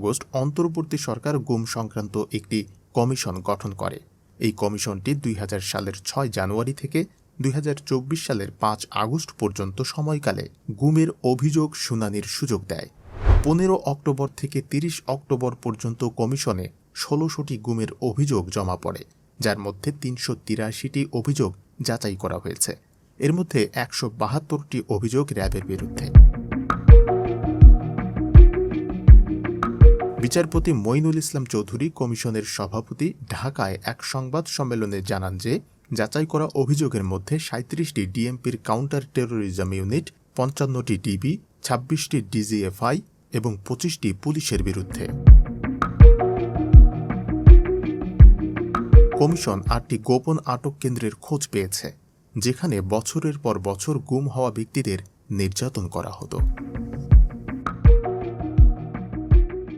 August অন্তর্বর্তী সরকার গুম সংক্রান্ত একটি কমিশন গঠন করে। এই কমিশনটি দুই হাজার সালের ছয় জানুয়ারি থেকে দুই হাজার চব্বিশ সালের পাঁচ আগস্ট পর্যন্ত সময়কালে গুমের অভিযোগ শুনানির সুযোগ দেয়। পনেরো অক্টোবর থেকে তিরিশ অক্টোবর পর্যন্ত কমিশনে ষোলোশোটি গুমের অভিযোগ জমা পড়ে, যার মধ্যে তিনশো তিরাশিটি অভিযোগ যাচাই করা হয়েছে। এর মধ্যে একশো বাহাত্তরটি অভিযোগ র্যাবের বিরুদ্ধে। বিচারপতি মঈনুল ইসলাম চৌধুরী কমিশনের সভাপতি ঢাকায় এক সংবাদ সম্মেলনে জানান যে, যাচাই করা অভিযোগের মধ্যে সাঁত্রিশটি ডিএমপির কাউন্টার টেরোরিজম ইউনিট, পঞ্চান্নটি ডিবি, ছাব্বিশটি ডিজিএফআই এবং পঁচিশটি পুলিশের বিরুদ্ধে। কমিশন আটটি গোপন আটক কেন্দ্রের খোঁজ পেয়েছে, যেখানে বছরের পর বছর গুম হওয়া ব্যক্তিদের নির্যাতন করা হতো।